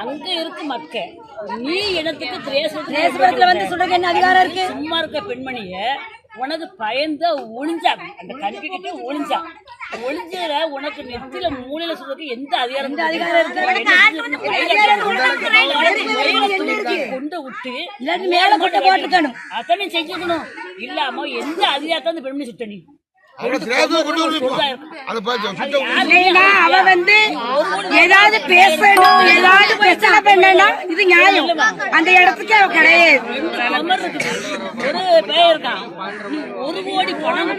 அங்க இருக்கு மக்க. நீ இடத்துக்கு திரேசத்துல தேசபுரத்துல வந்து சொல்றதுக்கு என்ன அதிகாரம் இருக்கு? சும்மா இருக்க பெண்மணிய உனக்கு பயந்து ஒளிஞ்சா அந்த கல்வி கிட்ட ஒளிஞ்சா. ஒளிஞ்சதுல உனக்கு நெத்தில மூலையில சொல்றதுக்கு எந்த அதிகாரம் கொண்டு விட்டு மேல கொண்டு போட்டுக்கணும். அத்தனை செஞ்சுக்கணும். இல்லாம எந்த அதிகாரத்தை அந்த பெண்மணி சுட்ட நீ? அவ வந்து ஏதாவது பேசணும் ஏதாவது பிரச்சனை பண்ணனா இது நியாயம். அந்த இடத்துக்கு அவ கிடையாது. ஒரு கோடி பணம்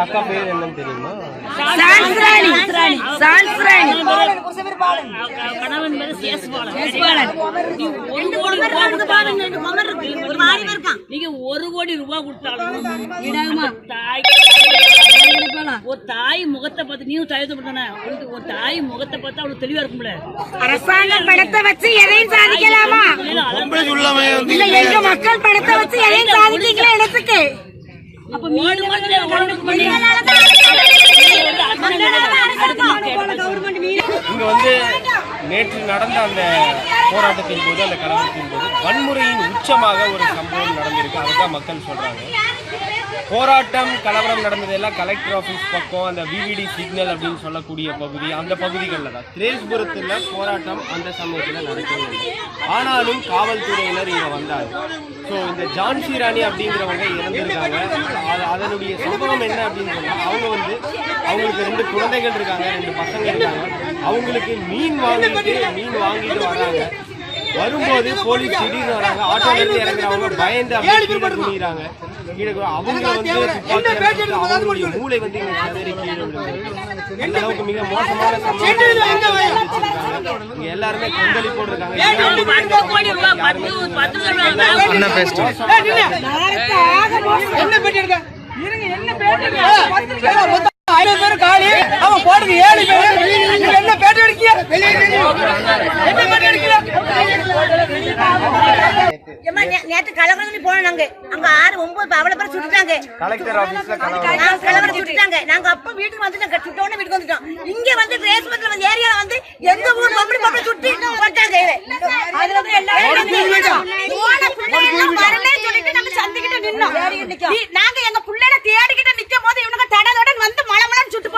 அக்கா பேர் என்னன்னு தெரியுமா? சான்ஸ்ராணி. சான்ஸ்ராணி. கணவன் பேரு சேசுபாலன். நீங்க ஒரு கோடி ரூபாய் கொடுத்தாலும் ஒரு தாய் முகத்தை பார்த்து நீயும் தாயத்தை பண்ணன ஒரு தாய் முகத்தை பார்த்து அவளுக்கு தெளிவா இருக்கும்ல. அரசாங்க பணத்தை வச்சு எதையும் சாதிக்கலாமா? இல்ல எங்க மக்கள் பணத்தை வச்சு எதையும் சாதிக்கீங்களா இடத்துக்கு அப்ப மீன். இங்க வந்து நேற்று நடந்த அந்த போராட்டத்தின் போது அந்த கலவரத்தின் போது வன்முறையின் உச்சமாக ஒரு சம்பவம் நடந்திருக்கு. அதுதான் மக்கள் சொல்றாங்க. போராட்டம் கலவரம் நடந்ததெல்லாம் கலெக்டர் ஆஃபீஸ் பக்கம் அந்த விவிடி சிக்னல் அப்படின்னு சொல்லக்கூடிய பகுதி அந்த பகுதிகளில் தான். திரேஸ்புரத்தில் போராட்டம் அந்த சமயத்தில் நடக்கவே ஆனாலும் காவல்துறையினர் இங்கே வந்தாங்க. ஸோ இந்த ஜான்சி ராணி அப்படிங்கிறவங்க இறந்துருக்காங்க. அது அதனுடைய சம்பவம் என்ன அப்படின்னு சொன்னால் அவங்க வந்து அவங்களுக்கு ரெண்டு குழந்தைகள் இருக்காங்க ரெண்டு பசங்க இருக்காங்க. அவங்களுக்கு மீன் வாங்கிட்டு மீன் வாங்கிட்டு வராங்க. வரும்போது போலீஸ் திடீர்னு வராங்க. ஆட்டோல இருந்து இறங்குறவங்க பயந்து அப்படியே கீழே குனிறாங்க கீழே அவங்க வந்து அவங்களுடைய மூளை வந்து கீழே அந்த அளவுக்கு மிக மோசமான சம்பவம். எல்லாருமே கொந்தளிப்போடு இருக்காங்க ஐநூறு பேர் காலி அவன் போடுறது ஏழு பேர் நீங்க என்ன பேட்டி அடிக்கிய என்ன பேட்டி அடிக்கிற ஏம்மா, நே- நேத்து கலவரத்துக்கு போனோம் நாங்க அங்க ஆறு ஒன்பது அவ்வளவு பேர் சுட்டுட்டாங்க. கலெக்டர் ஆபீஸ்ல கலவரம். சுட்டுட்டாங்க. நாங்க அப்ப வீட்டுக்கு வந்துட்டோம். சுட்ட உடனே வீட்டுக்கு வந்துட்டோம். இங்க வந்து ரேஸ்பத்துல வந்து ஏரியால வந்து எங்க ஊர் பொம்பளை பொம்பளை சுட்டி போட்டாங்க அதுல வந்து எல்லாரும் வரலன்னு சொல்லிட்டு நாங்க சந்திக்கிட்டு நின்னோம். நீ- நாங்க எங்க பிள்ளைல தேடிக்கிட்டு நிக்கும் போது இவனுங்க தடதடன் வந்து மலமலன்னு சுட்டு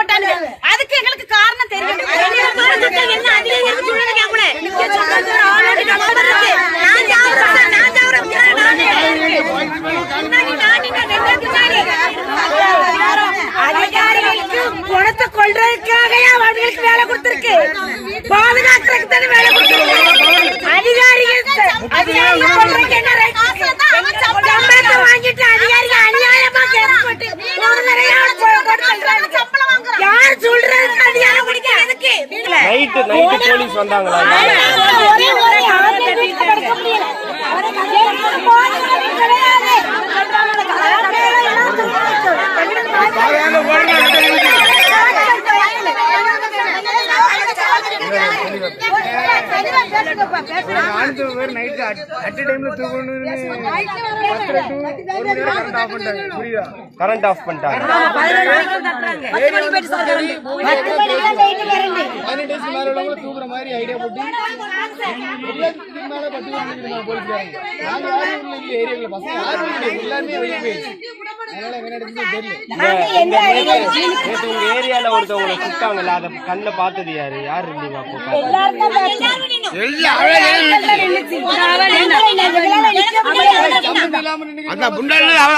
நைட்டு போலீஸ் வந்தாங்களா ஒரே ஒரு ஆள் வீட்டுல படுக்க முடியல. அவரை கல்யாணம் போனது கிடையாது. கரண்ட் ஆஃப் பண்ணிட்டாங்க. பத்து மணி போயிட்டு சார் கரண்ட். பத்து மணிக்கெல்லாம் போயிட்டு கரண்ட். நாங்க எந்த அதிகாரி நேற்று உங்க ஏரியால ஒருத்தவங்களை சுட்டாங்கல்ல அதை கண்ணுல பார்த்தது யாரு யார் இருந்தீங்க அப்போ எல்லாரும் புண்டாளு அவ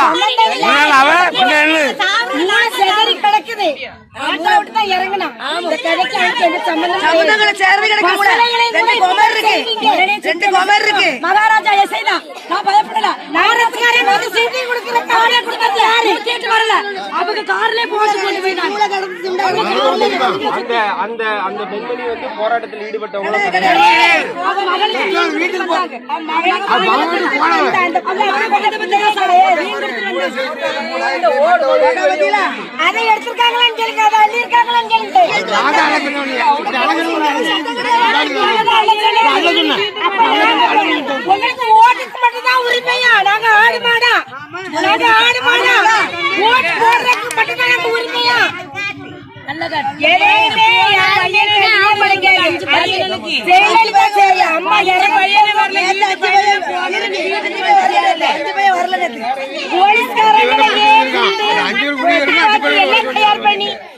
புண்டாளு இன்னும் சிதறி கிடக்குது. ஆட்டோ விட்டு தான் இறங்குனான். இந்த கடைக்கு அதுக்கு எந்த சம்பந்தமும் கிடையாது. சமுதாயங்களை சேர்ந்து கிடக்க கூட. பசங்களையும் ரெண்டு கூட குமர் இருக்கு. உடனே ரெண்டு குமர் இருக்கு. மகாராஜா எஸ்ஐ தான். நான் பயப்படல. நாரத்துக்காரன் வந்து சீட்டி கொடுக்கிற கார்ல கொடுக்கறது யாரு? கேட்டு வரல. அவங்க கார்லயே போட்டு கொண்டு போயிட்டாங்க. அந்த அந்த அந்த பெண்மணி வந்து போராட்டத்தில் ஈடுபட்டவங்க வீட்டுக்கு. அதை எடுத்திருக்காங்களான்னு கேளுங்க அதை அள்ளியிருக்காங்களான்னு கேளுங்க உங்களுக்கு ஓட்டுக்கு மட்டும்தான் உரிமையா நாங்க ஆடு மாடா நாங்க ஆடு மாடா ஓட்டு போடுறதுக்கு மட்டும்தான் நாங்க உரிமையா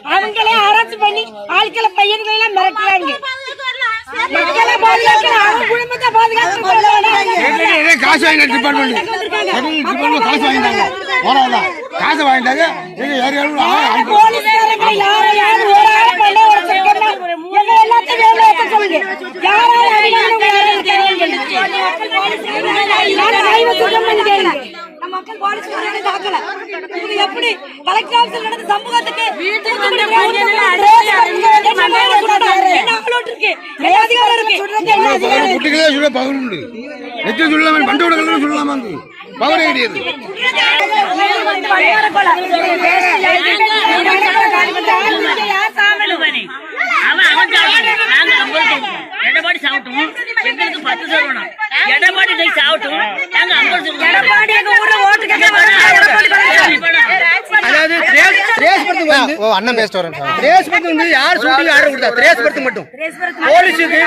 அவங்களே அரசு பண்ணி ஆட்களை பையன்கள் எல்லாம் மிரட்டுறாங்க மக்களை குடும்பத்தை காசு வாங்கிட்டாங்க டிபார்ட்மெண்ட் காசு வாங்கிட்டாங்க போறாங்க காசு வாங்கிட்டாங்க எங்க ஏரியாவில் மக்கள் போலீஸ்காரங்க தாக்கல எப்படி கலெக்டர் ஆபீஸ்ல நடந்த சமூகத்துக்கு அதிகாரம் இருக்கு அதிகாரம் இருக்கு கல்லூரி சொல்லலாமா பவரே கிடையாது. எடப்பாடி சாப்பிட்டோம். எங்களுக்கு பத்து சொல்லணும் எடப்பாடி சாப்பிட்டோம். நாங்க ஐம்பது சொல்லுவோம் எடப்பாடி வந்து ஓ அண்ணன் பேசிட்டு வரேன் சார். திரேஸ் படத்துக்கு வந்து யார் ஷூட்டிங் ஆர்டர் கொடுத்தா? திரேஸ் படத்துக்கு மட்டும். போலீஸுக்கு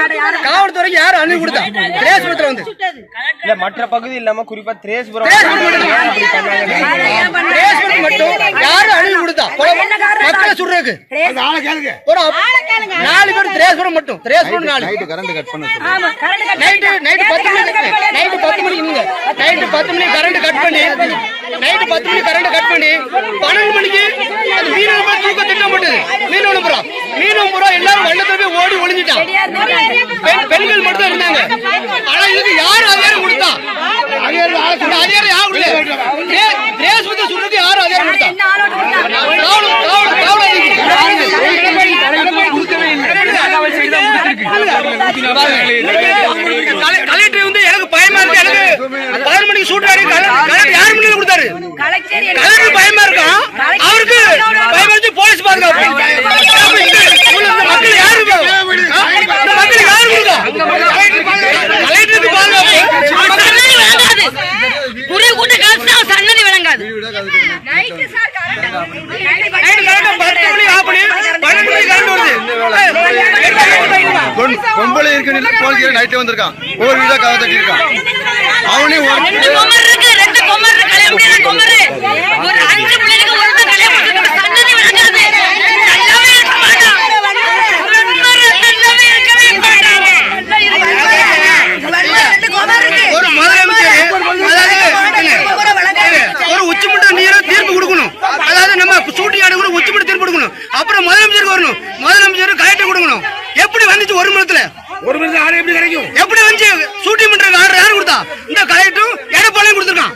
காவல்துறைக்கு யார் அனுமதி கொடுத்தா? திரேஸ் படத்துல வந்து. இல்ல மற்ற பகுதி இல்லாம குறிப்பா திரேஸ்புரம் மட்டும். யார் அனுமதி கொடுத்தா? மக்களை சுடுறதுக்கு. அந்த ஆளை கேளுங்க. ஒரு நாலு பேர் திரேஸ்புரம் மட்டும். திரேஸ்புரம் நாலு. கரண்ட் கட் பண்ண நைட்டு நைட்டு பத்து மணிக்கு நைட்டு பத்து மணிக்கு. நைட்டு பத்து மணிக்கு கரண்ட் கட் பண்ணி நைட்டு பத்து மணிக்கு கரண்ட் கட் பண்ணி பன்னெண்டு மணிக்கு மீனவ தூக்க திட்டம் எல்லாரும் வெள்ளத்துல போய் ஓடி ஒளிஞ்சிட்டான். பெண்கள் மட்டும் தான் இருந்தாங்க. ஆனா இதுக்கு யாரு அதிகாரம் கொடுத்தா? அதிகாரம் யார் சொல்றது அதிகாரம் கொடுத்தா? கலெக்டர் வந்து எனக்கு பயமா இருக்கு. எனக்கு பதினொரு மணிக்கு சூட்டாரு கலெக்டர் கலெக்டர் பயமா இருக்கும் அவருக்கு இருந்து போலீஸ் பாதுகாப்பு மக்கள் யாரு? மக்கள் யாரு? கலெக்டருக்கு பாதுகாப்பு சன்னதி விளங்காது புரிய கூட்ட காசு சன்னதி விளங்காது பொம்பளை இருக்கு நைட்டே வந்திருக்கான். ஒவ்வொரு வீடா கதை தட்டியிருக்கான் அவனே ரெண்டு கொமர் இருக்கு ரெண்டு கொமர் இருக்கு கல்யாணம் முடியாத கொமர் ஒரு அஞ்சு பிள்ளைங்க ஒரு கல்யாணம் முடிக்கணும் சன்னதி விளங்காது நல்லாவே இருக்க மாட்டான் நல்லாவே இருக்கவே மாட்டாங்க ஒரு முதலமைச்சர் அதாவது ஒரு உச்சமட்ட நீர தீர்ப்பு கொடுக்கணும் அதாவது நம்ம சூட்டி ஆடு கூட உச்சமட்ட தீர்ப்பு கொடுக்கணும் அப்புறம் முதலமைச்சருக்கு வரணும் முதலமைச்சர் கலெக்டர் கொடுக்கணும் எப்படி வந்துச்சு ஒரு மணத்துல ஒரு மணி ஆறு எப்படி கிடைக்கும் எப்படி வந்து சூட்டி பண்ற ஆர்டர் யாரு கொடுத்தா இந்த கலெக்டரும் எடப்பாளையும் கொடுத்துருக்கான்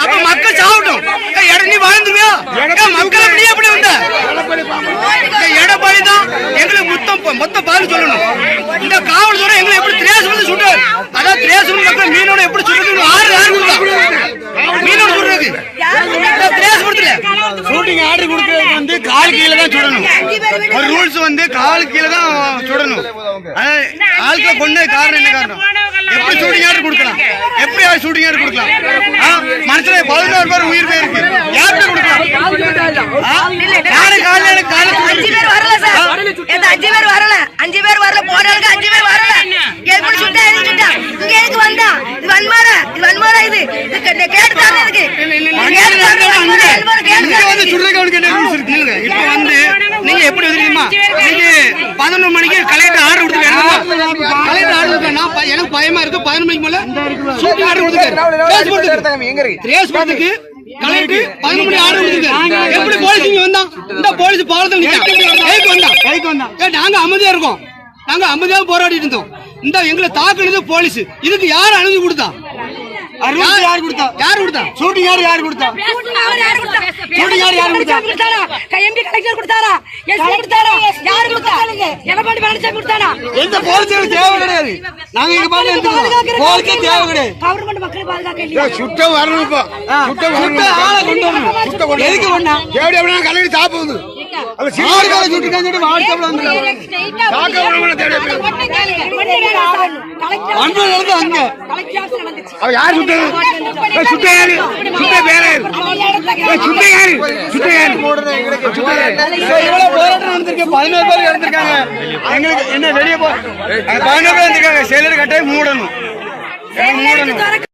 அப்ப மக்கள் சாப்பிட்டோம் ஏய், எட- நீ வாழ்ந்துருவியா ஏய், மக்கள் அப்படியே அப்படி வந்த இந்த எடப்பாடி தான் எங்களுக்கு மொத்தம் சொல்லணும். இந்த காவல்துறை எங்களை எப்படி திரேசம் வந்து சுட்டார் அதாவது திரேசம் மக்கள் மீனோட எப்படி சுடுறது ஆறு யாரு மீனோட சுடுறது திரேசம் கொடுத்துல ஷூட்டிங் ஆர்டர் கொடுக்கறது வந்து கால் கீழே தான் சுடணும். ஒரு ரூல்ஸ் வந்து கால் கீழே தான் ஆட்களை கொண்டு காரணம் என்ன காரணம்? எப்படி ஷூட்டிங் ஆர்டர் கொடுக்கலாம்? எப்படி ஷூட்டிங் ஆர்டர் கொடுக்கலாம்? மனுஷனே பதினோரு பேர் உயிர் போயிருக்கு. கொடுக்கலாம்? யாரு காலையில அஞ்சு பேர் வரல சார். அஞ்சு பேர் வரல? அஞ்சு பேர் வரல. போனாலுக்கு அஞ்சு பேர் வரல. எப்படி சுட்டா இங்க எதுக்கு வந்தா? இது வன்மாரா இது வன்மாரா இது. கேட்டு தானே இருக்கு. இங்க வந்து சுடுறதுக்கு அவனுக்கு என்ன ரூல்ஸ் இருக்கு இல்லைங்க? இப்ப வந்து நீங்க எப்படி தெரியுமா? நீங்க பதினொரு மணிக்கு கலெக்டர் ஆர்டர் கொடுத்துருக்காங்க கலெக்டர் ஆர்டர் கொடுத்தா எனக்கு பயமா இருக்கு. பதினொரு மணிக்கு மேல ஷூட்டிங் ஆர்டர் கொடுத்துருக்காரு ரேஸ் படத்துக்கு கலெக்டர் பதினொரு மணி ஆர்டர் கொடுத்துருக்காரு எப்படி போலீஸ் இங்க வந்தான் இந்த போலீஸ் பாலத்தில் கைக்கு வந்தான் கைக்கு வந்தான் ஏய், நாங்க அமைதியா இருக்கோம். நாங்க அமைதியா போராடிட்டு இருந்தோம். இந்த எங்களை தாக்குனது போலீஸ். இதுக்கு யார் அனுமதி கொடுத்தா? யார் யார் கொடுத்தா? யார் கொடுத்தா? ஷூட்டிங் யார் யார் கொடுத்தா? அவர் யாரு கொடுத்தா? கலெக்டர் கொடுத்தாரா? கொடுத்தாரா? யாரு கொடுத்தா? எடப்பாடி பழனிசாமி கொடுத்தாரா? எந்த போலீஸ் தேவை கிடையாது. நாங்க எங்க பாட்டு எடுத்துக்கிறோம். போலீஸே தேவை கிடையாது. கவர்மெண்ட் மக்களை பாதுகாக்க இல்லையா? சுட்டம் வரணும் இப்போ. சுட்டம் வரணும் சுட்ட ஆளை கொண்டு வரணும். சுட்டம் கொண்டு எதுக்கு. வேண்டாம்? எப்படி அப்படின்னா கலெக்டர் வாட்ஸ்அப்ல வந்துருக்காங்க காக்கா உணவுல தேடி அன்பு நடந்து அங்க. அவ யார் சுட்டது சுட்ட யாரு? சுட்ட பேர சுட்ட யாரு? சுட்ட யாரு? சுட்ட யாரு? பதினோரு பேர் இறந்திருக்காங்க. எங்களுக்கு என்ன வெளியே போ பதினோரு பேர் இருந்திருக்காங்க சிலர் கட்டாயம் மூடணும். மூடணும்.